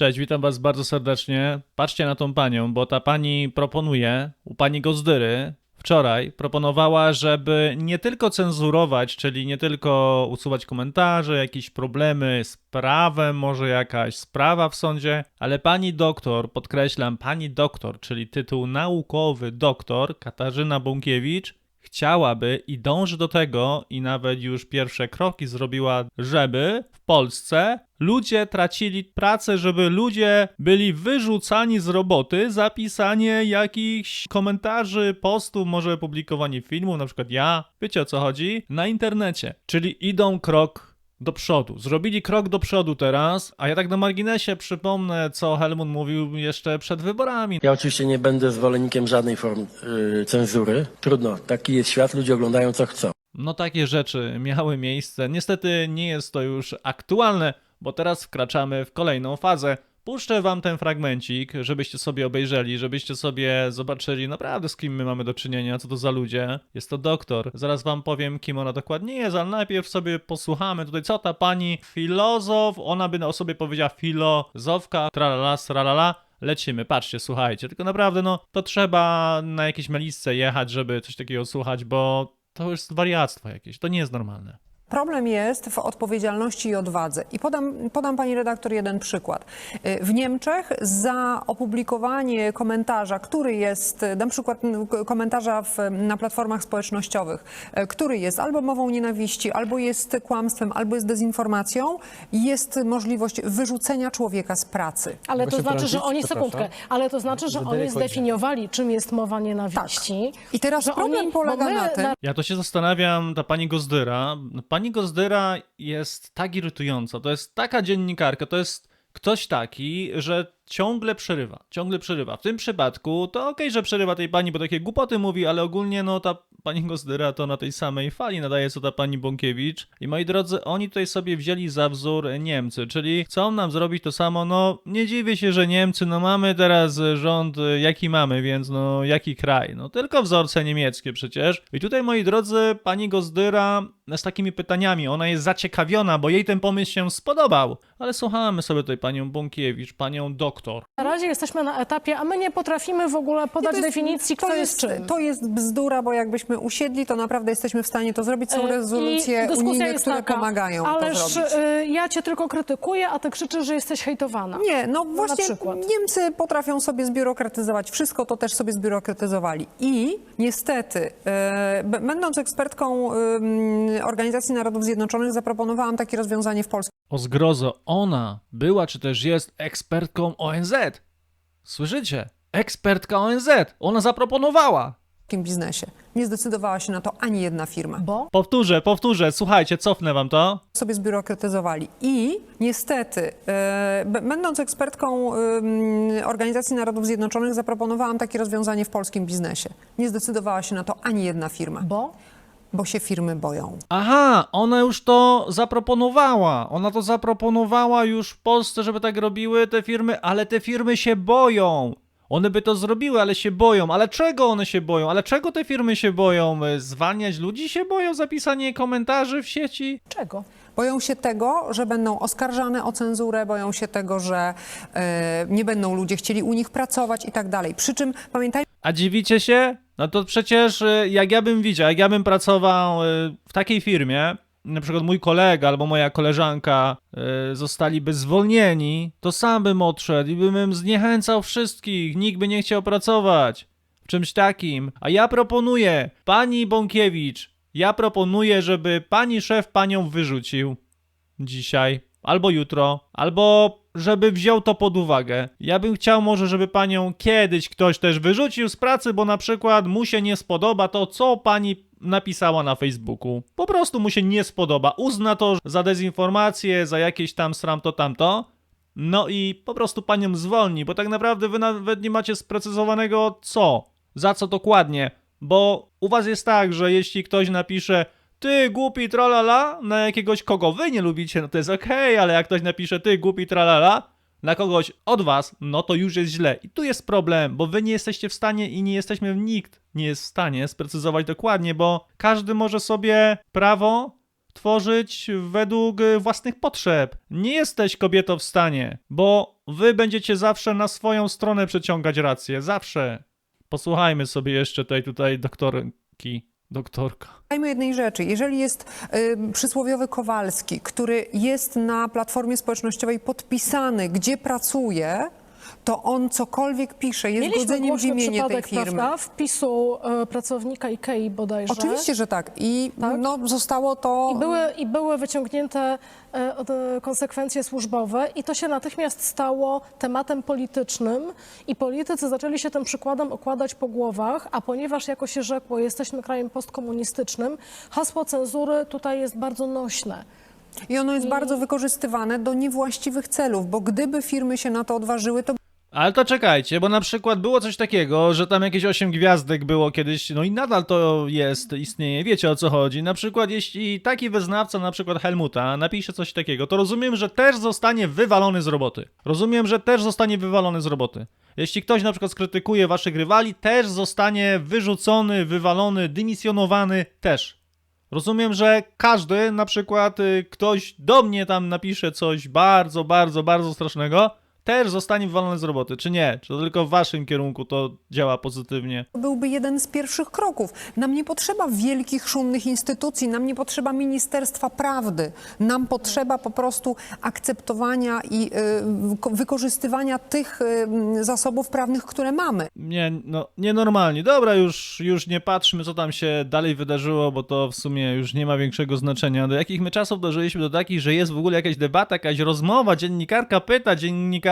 Cześć, witam was bardzo serdecznie. Patrzcie na tą panią, bo ta pani proponuje, u pani Gozdyry wczoraj proponowała, żeby nie tylko cenzurować, czyli nie tylko usuwać komentarze, jakieś problemy z prawem, może jakaś sprawa w sądzie, ale pani doktor, podkreślam, pani doktor, czyli tytuł naukowy doktor Katarzyna Bąkiewicz, chciałaby i dąży do tego, i nawet już pierwsze kroki zrobiła, żeby w Polsce ludzie tracili pracę, żeby ludzie byli wyrzucani z roboty za pisanie jakichś komentarzy, postów, może publikowanie filmu, na przykład ja, wiecie o co chodzi, na internecie. Czyli idą krok do przodu. Zrobili krok do przodu teraz, a ja tak na marginesie przypomnę, co Helmut mówił jeszcze przed wyborami. Ja oczywiście nie będę zwolennikiem żadnej form y, cenzury. Trudno, taki jest świat, ludzie oglądają co chcą. No takie rzeczy miały miejsce. Niestety nie jest to już aktualne, bo teraz wkraczamy w kolejną fazę. Puszczę wam ten fragmencik, żebyście sobie obejrzeli, żebyście sobie zobaczyli naprawdę z kim my mamy do czynienia, co to za ludzie. Jest to doktor. Zaraz wam powiem, kim ona dokładnie jest, ale najpierw sobie posłuchamy tutaj, co ta pani filozof, ona by o sobie powiedziała filozofka, tralala, tralala. Lecimy, patrzcie, słuchajcie, tylko naprawdę no, to trzeba na jakieś melisce jechać, żeby coś takiego słuchać, bo to jest wariactwo jakieś, to nie jest normalne. Problem jest w odpowiedzialności i odwadze. I podam, podam pani redaktor jeden przykład. Y, W Niemczech za opublikowanie komentarza, który jest, y, na przykład k- komentarza w, na platformach społecznościowych, y, który jest albo mową nienawiści, albo jest kłamstwem, albo jest dezinformacją, jest możliwość wyrzucenia człowieka z pracy. Ale to znaczy, że oni, sekundkę, ale to znaczy, że oni zdefiniowali, czym jest mowa nienawiści. Tak. I teraz że problem oni, polega my na tym, Ja to się zastanawiam, ta pani Gozdyra. Pani Gozdyra jest tak irytująca. To jest taka dziennikarka, to jest ktoś taki, że ciągle przerywa. Ciągle przerywa. W tym przypadku to okej, że przerywa tej pani, bo takie głupoty mówi, ale ogólnie no ta pani Gozdyra to na tej samej fali nadaje co ta pani Bąkiewicz. I moi drodzy, oni tutaj sobie wzięli za wzór Niemcy, czyli chcą nam zrobić to samo. No nie dziwię się, że Niemcy, no mamy teraz rząd jaki mamy, więc no jaki kraj. No tylko wzorce niemieckie przecież. I tutaj moi drodzy, pani Gozdyra z takimi pytaniami, ona jest zaciekawiona, bo jej ten pomysł się spodobał. Ale słuchamy sobie tutaj panią Bąkiewicz, panią doktor. Na razie jesteśmy na etapie, a my nie potrafimy w ogóle podać jest- definicji, to kto jest, czym. To jest bzdura, bo jakbyśmy usiedli, to naprawdę jesteśmy w stanie to zrobić. Są E, rezolucje dyskusja unijne, jest które taka, pomagają Ależ to zrobić. y, ja cię tylko krytykuję, a ty krzyczysz, że jesteś hejtowana. Nie, no właśnie przykład. Niemcy potrafią sobie zbiurokratyzować wszystko, to też sobie zbiurokratyzowali. I niestety, e, b- będąc ekspertką em, Organizacji Narodów Zjednoczonych, zaproponowałam takie rozwiązanie w polskim O zgrozo, ona była czy też jest ekspertką ONZ. Słyszycie? Ekspertka ONZ. Ona zaproponowała. biznesie. Nie zdecydowała się na to ani jedna firma. Bo Powtórzę, powtórzę, słuchajcie, cofnę wam to. sobie zbiurokratyzowali. I niestety, e, b- będąc ekspertką Organizacji Narodów Zjednoczonych, zaproponowałam takie rozwiązanie w polskim biznesie. Nie zdecydowała się na to ani jedna firma, bo bo się firmy boją. Aha, ona już to zaproponowała. Ona to zaproponowała już w Polsce, żeby tak robiły te firmy, ale te firmy się boją. One by to zrobiły, ale się boją. Ale czego one się boją? Ale czego te firmy się boją? E, Zwalniać ludzi się boją za pisanie komentarzy w sieci? czego? Boją się tego, że będą oskarżane o cenzurę, boją się tego, że e, nie będą ludzie chcieli u nich pracować i tak dalej. Przy czym pamiętajmy, A dziwicie się? No to przecież y, jak ja bym widział, jak ja bym pracował y, w takiej firmie, na przykład mój kolega albo moja koleżanka y, zostaliby zwolnieni, to sam bym odszedł i bym zniechęcał wszystkich, nikt by nie chciał pracować w czymś takim. A ja proponuję, pani Bąkiewicz, ja proponuję, żeby pani szef panią wyrzucił dzisiaj, albo jutro, albo żeby wziął to pod uwagę. Ja bym chciał może, żeby panią kiedyś ktoś też wyrzucił z pracy, bo na przykład mu się nie spodoba to, co pani napisała na Facebooku. Po prostu mu się nie spodoba. Uzna to za dezinformację, za jakieś tam sram to tamto. No i po prostu panią zwolni, bo tak naprawdę wy nawet nie macie sprecyzowanego co, za co dokładnie. Bo u was jest tak, że jeśli ktoś napisze ty głupi tralala na jakiegoś kogo wy nie lubicie, no to jest okej, ale jak ktoś napisze ty głupi tralala na kogoś od was, no to już jest źle. I tu jest problem, bo wy nie jesteście w stanie i nie jesteśmy, nikt nie jest w stanie sprecyzować dokładnie, bo każdy może sobie prawo tworzyć według własnych potrzeb. Nie jesteś kobietą w stanie, bo wy będziecie zawsze na swoją stronę przeciągać rację. Zawsze. Posłuchajmy sobie jeszcze tej tutaj doktorki. Doktorka. Pamiętajmy jednej rzeczy. Jeżeli jest y, przysłowiowy Kowalski, który jest na platformie społecznościowej podpisany, gdzie pracuje, to on cokolwiek pisze, jest Mieliśmy godzeniem w głośny tej przypadek, firmy. prawda, wpisu e, pracownika Ikei bodajże. Oczywiście, że tak. I Tak? no, zostało to. I były, I były wyciągnięte e, od- e, konsekwencje służbowe i to się natychmiast stało tematem politycznym i politycy zaczęli się tym przykładem okładać po głowach, a ponieważ jako się rzekło, jesteśmy krajem postkomunistycznym, hasło cenzury tutaj jest bardzo nośne. I ono jest bardzo wykorzystywane do niewłaściwych celów, bo gdyby firmy się na to odważyły, to Ale to czekajcie, bo na przykład było coś takiego, że tam jakieś 8 gwiazdek było kiedyś, no i nadal to jest, istnieje, wiecie o co chodzi. Na przykład jeśli taki wyznawca, na przykład Helmuta, napisze coś takiego, to rozumiem, że też zostanie wywalony z roboty. Rozumiem, że też zostanie wywalony z roboty. Jeśli ktoś na przykład skrytykuje waszych rywali, też zostanie wyrzucony, wywalony, dymisjonowany, też. Rozumiem, że każdy, na przykład y, ktoś do mnie tam napisze coś bardzo, bardzo, bardzo strasznego, też zostanie wywalony z roboty, czy nie? Czy to tylko w waszym kierunku to działa pozytywnie? byłby jeden z pierwszych kroków. Nam nie potrzeba wielkich, szumnych instytucji, nam nie potrzeba Ministerstwa Prawdy. Nam potrzeba po prostu akceptowania i y, ko- wykorzystywania tych y, zasobów prawnych, które mamy. Nie, no, nienormalnie. Dobra, już, już nie patrzmy, co tam się dalej wydarzyło, bo to w sumie już nie ma większego znaczenia. Do jakich my czasów dożyliśmy do takich, że jest w ogóle jakaś debata, jakaś rozmowa, dziennikarka pyta,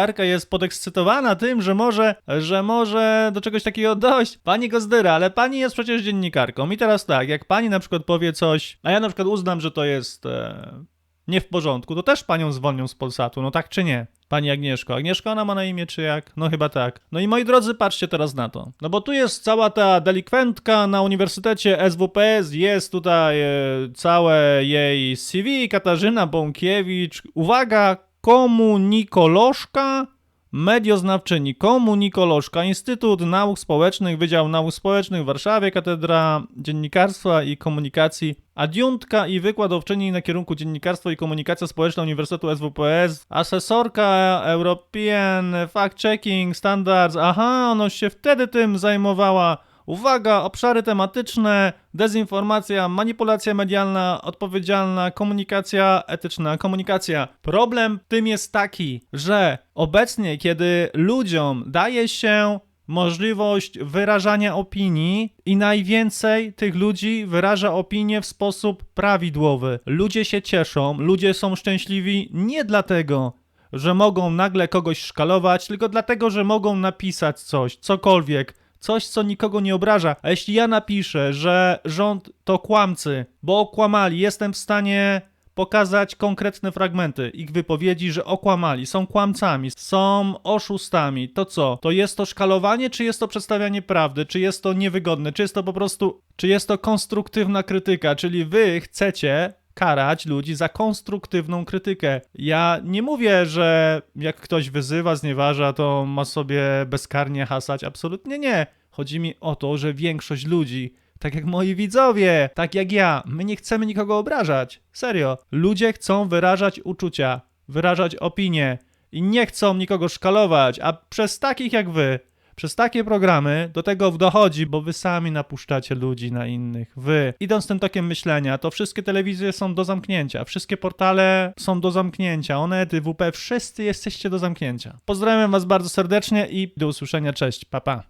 dziennikarka jest podekscytowana tym, że może, że może do czegoś takiego dojść. Pani Gozdyra, ale pani jest przecież dziennikarką. I teraz tak, jak pani na przykład powie coś, a ja na przykład uznam, że to jest e, nie w porządku, to też panią zwolnią z Polsatu, no tak czy nie? Pani Agnieszko. Agnieszka ona ma na imię czy jak? No chyba tak. No i moi drodzy, patrzcie teraz na to. No bo tu jest cała ta delikwentka na Uniwersytecie SWPS, jest tutaj e, całe jej CV, Katarzyna Bąkiewicz. Uwaga, komunikolożka, medioznawczyni, komunikolożka, Instytut Nauk Społecznych, Wydział Nauk Społecznych w Warszawie, Katedra Dziennikarstwa i Komunikacji, adiuntka i wykładowczyni na kierunku Dziennikarstwo i Komunikacja Społeczna Uniwersytetu SWPS, asesorka European Fact Checking Standards, aha, ona się wtedy tym zajmowała. Uwaga, obszary tematyczne, dezinformacja, manipulacja medialna, odpowiedzialna, komunikacja etyczna, komunikacja. Problem tym jest taki, że obecnie, kiedy ludziom daje się możliwość wyrażania opinii i najwięcej tych ludzi wyraża opinię w sposób prawidłowy. Ludzie się cieszą, ludzie są szczęśliwi nie dlatego, że mogą nagle kogoś szkalować, tylko dlatego, że mogą napisać coś, cokolwiek, coś, co nikogo nie obraża. A jeśli ja napiszę, że rząd to kłamcy, bo okłamali, jestem w stanie pokazać konkretne fragmenty ich wypowiedzi, że okłamali, są kłamcami, są oszustami, to co? To jest to szkalowanie, czy jest to przedstawianie prawdy, czy jest to niewygodne, czy jest to po prostu, czy jest to konstruktywna krytyka, czyli wy chcecie karać ludzi za konstruktywną krytykę. Ja nie mówię, że jak ktoś wyzywa, znieważa, to ma sobie bezkarnie hasać. Absolutnie nie. Chodzi mi o to, że większość ludzi, tak jak moi widzowie, tak jak ja, my nie chcemy nikogo obrażać. Serio. Ludzie chcą wyrażać uczucia, wyrażać opinie i nie chcą nikogo szkalować, a przez takich jak wy przez takie programy do tego dochodzi, bo wy sami napuszczacie ludzi na innych. Wy. Idąc tym tokiem myślenia, to wszystkie telewizje są do zamknięcia, wszystkie portale są do zamknięcia, Onety, WP, wszyscy jesteście do zamknięcia. Pozdrawiam was bardzo serdecznie i do usłyszenia, cześć, pa pa.